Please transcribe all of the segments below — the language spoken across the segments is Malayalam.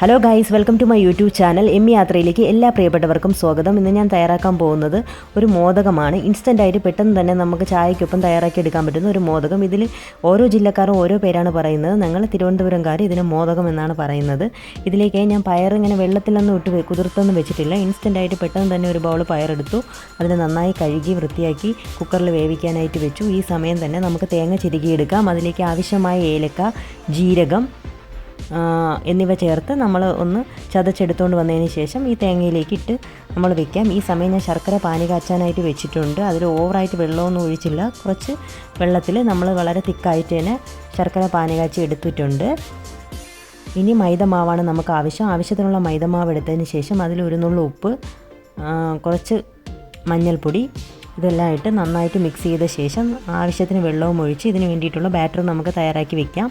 Hello guys welcome to my YouTube channel M യാത്രയിലേക്ക് എല്ലാ പ്രിയപ്പെട്ടവർക്കും സ്വാഗതം. ഇന്ന് ഞാൻ തയ്യാറാക്കാൻ പോകുന്നത് ഒരു മോദകമാണ്. ഇൻസ്റ്റന്റ് ആയിട്ട് പെട്ടെന്ന് തന്നെ നമുക്ക് ചായക്കൊപ്പം തയ്യാറാക്കി എടുക്കാൻ പറ്റുന്ന ഒരു മോദകം. ഇതിൽ ഓരോ ജില്ലക്കാരും ഓരോ പേരാണ് പറയുന്നത്. ഞങ്ങൾ തിരുവനന്തപുരംകാർ ഇതിന് മോദകം എന്നാണ് പറയുന്നത്. ഇതിലേക്ക് ഞാൻ പയർ ഇങ്ങനെ വെള്ളത്തിലൊന്നും ഇട്ട് കുതിർത്തൊന്നും വെച്ചിട്ടില്ല. ഇൻസ്റ്റന്റ് ആയിട്ട് പെട്ടെന്ന് തന്നെ ഒരു ബൗൾ പയറെടുത്തു. അതിനെ നന്നായി കഴുകി വൃത്തിയാക്കി കുക്കറിൽ വേവിക്കാനായിട്ട് വെച്ചു. ഈ സമയം തന്നെ നമുക്ക് തേങ്ങ ചിരുകിയെടുക്കാം. അതിലേക്ക് ആവശ്യമായ ഏലക്ക ജീരകം എന്നിവ ചേർത്ത് നമ്മൾ ഒന്ന് ചതച്ചെടുത്തുകൊണ്ട് വന്നതിന് ശേഷം ഈ തേങ്ങയിലേക്ക് ഇട്ട് നമ്മൾ വെക്കാം. ഈ സമയം ഞാൻ ശർക്കര പാനി കാച്ചാനായിട്ട് വെച്ചിട്ടുണ്ട്. അതിൽ ഓവറായിട്ട് വെള്ളമൊന്നും ഒഴിച്ചില്ല. കുറച്ച് വെള്ളത്തിൽ നമ്മൾ വളരെ തിക്കായിട്ട് തന്നെ ശർക്കര പാനി കാച്ചി എടുത്തിട്ടുണ്ട്. ഇനി മൈദ മാവാണ് നമുക്ക് ആവശ്യം. ആവശ്യത്തിനുള്ള മൈദ മാവ് എടുത്തതിന് ശേഷം അതിൽ ഒരു നുള്ളു ഉപ്പ് കുറച്ച് മഞ്ഞൾപ്പൊടി ഇതെല്ലാം ഇട്ട് നന്നായിട്ട് മിക്സ് ചെയ്ത ശേഷം ആവശ്യത്തിന് വെള്ളവും ഒഴിച്ച് ഇതിന് വേണ്ടിയിട്ടുള്ള ബാറ്റർ നമുക്ക് തയ്യാറാക്കി വെക്കാം.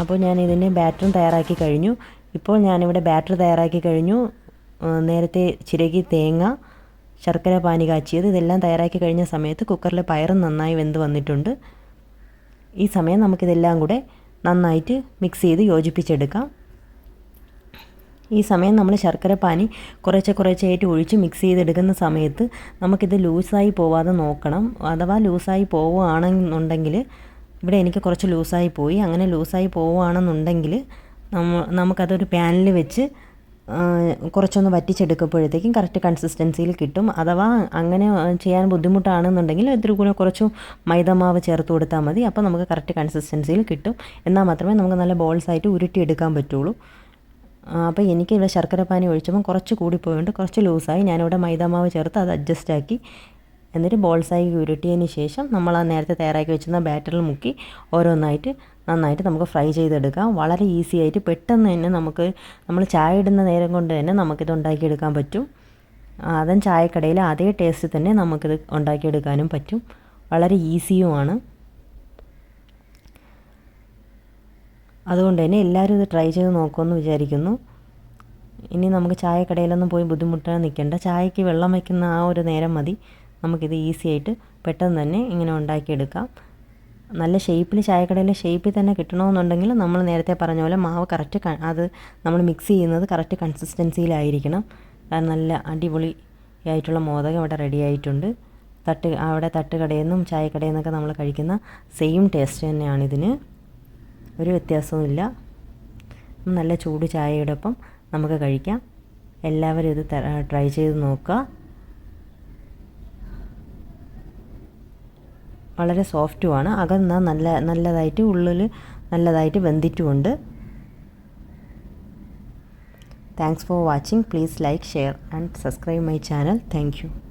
അപ്പോൾ ഞാൻ ഇതിന്റെ ബാറ്ററും തയ്യാറാക്കി കഴിഞ്ഞു. ഇപ്പോൾ ഞാനിവിടെ ബാറ്റർ തയ്യാറാക്കി കഴിഞ്ഞു. നേരത്തെ ചിരകി തേങ്ങ ശർക്കര പാനി കാച്ചിയത് ഇതെല്ലാം തയ്യാറാക്കി കഴിഞ്ഞ സമയത്ത് കുക്കറിൽ പയറും നന്നായി വെന്ത് വന്നിട്ടുണ്ട്. ഈ സമയം നമുക്കിതെല്ലാം കൂടെ നന്നായിട്ട് മിക്സ് ചെയ്ത് യോജിപ്പിച്ചെടുക്കാം. ഈ സമയം നമ്മൾ ശർക്കര പാനി കുറേശ്ശെ കുറേശ്ശെയായിട്ട് ഒഴിച്ച് മിക്സ് ചെയ്തെടുക്കുന്ന സമയത്ത് നമുക്കിത് ലൂസായി പോവാതെ നോക്കണം. അഥവാ ലൂസായി പോവുകയാണെന്നുണ്ടെങ്കിൽ ഇവിടെ എനിക്ക് കുറച്ച് ലൂസായി പോയി. അങ്ങനെ ലൂസായി പോവുകയാണെന്നുണ്ടെങ്കിൽ നമ്മ നമുക്കതൊരു പാനിൽ വെച്ച് കുറച്ചൊന്ന് വറ്റിച്ചെടുക്കുമ്പോഴത്തേക്കും കറക്റ്റ് കൺസിസ്റ്റൻസിയിൽ കിട്ടും. അഥവാ അങ്ങനെ ചെയ്യാൻ ബുദ്ധിമുട്ടാണെന്നുണ്ടെങ്കിൽ ഇത്തിരി കൂടെ കുറച്ച് മൈദമാവ് ചേർത്ത് കൊടുത്താൽ മതി. അപ്പോൾ നമുക്ക് കറക്റ്റ് കൺസിസ്റ്റൻസിയിൽ കിട്ടും. എന്നാൽ മാത്രമേ നമുക്ക് നല്ല ബോൾസ് ആയിട്ട് ഉരുട്ടിയെടുക്കാൻ പറ്റുള്ളൂ. അപ്പോൾ എനിക്ക് ഇവിടെ ശർക്കര പാനി ഒഴിച്ചപ്പം കുറച്ച് കൂടിപ്പോയുണ്ട് കുറച്ച് ലൂസായി. ഞാനിവിടെ മൈദമാവ് ചേർത്ത് അത് അഡ്ജസ്റ്റ് ആക്കി എന്നിട്ട് ബോൾസായി ഉരുട്ടിയതിന് ശേഷം നമ്മൾ ആ നേരത്തെ തയ്യാറാക്കി വെച്ചിരുന്ന ബാറ്ററിൽ മുക്കി ഓരോന്നായിട്ട് നന്നായിട്ട് നമുക്ക് ഫ്രൈ ചെയ്തെടുക്കാം. വളരെ ഈസി ആയിട്ട് പെട്ടെന്ന് തന്നെ നമുക്ക് നമ്മൾ ചായ ഇടുന്ന നേരം കൊണ്ട് തന്നെ നമുക്കിത് ഉണ്ടാക്കിയെടുക്കാൻ പറ്റും. അതൻ അതും ചായക്കടയിൽ അതേ ടേസ്റ്റ് തന്നെ നമുക്കിത് ഉണ്ടാക്കിയെടുക്കാനും പറ്റും. വളരെ ഈസിയുമാണ് അതുകൊണ്ട് തന്നെ എല്ലാവരും ഇത് ട്രൈ ചെയ്ത് നോക്കുമെന്ന് വിചാരിക്കുന്നു. ഇനി നമുക്ക് ചായക്കടയിലൊന്നും പോയി ബുദ്ധിമുട്ടാൻ നിൽക്കേണ്ട. ചായക്ക് വെള്ളം വയ്ക്കുന്ന ആ ഒരു നേരം മതി. നമുക്കിത് ഈസി ആയിട്ട് പെട്ടെന്ന് തന്നെ ഇങ്ങനെ ഉണ്ടാക്കിയെടുക്കാം. നല്ല ഷേപ്പിൽ ചായക്കടയിലെ ഷേപ്പിൽ തന്നെ കിട്ടണമെന്നുണ്ടെങ്കിൽ നമ്മൾ നേരത്തെ പറഞ്ഞ പോലെ മാവ് കറക്റ്റ് അത് നമ്മൾ മിക്സ് ചെയ്യുന്നത് കറക്റ്റ് കൺസിസ്റ്റൻസിയിലായിരിക്കണം കാരണം നല്ല അടിപൊളി ആയിട്ടുള്ള മോദകം ഇവിടെ റെഡി ആയിട്ടുണ്ട്. തട്ട് അവിടെ തട്ടുകടയിൽ നിന്നും ചായക്കടയിൽ നിന്നൊക്കെ നമ്മൾ കഴിക്കുന്ന സെയിം ടേസ്റ്റ് തന്നെയാണ് ഇതിന്. ഒരു വ്യത്യാസവുമില്ല നല്ല ചൂട് ചായയോടൊപ്പം നമുക്ക് കഴിക്കാം. എല്ലാവരും ഇത് ട്രൈ ചെയ്ത് നോക്കുക. വളരെ സോഫ്റ്റുമാണ്. അകന്ന നല്ല നല്ലതായിട്ട് ഉള്ളിൽ നല്ലതായിട്ട് വെന്തിട്ടുമുണ്ട്. Thanks for watching please like share and subscribe my channel thank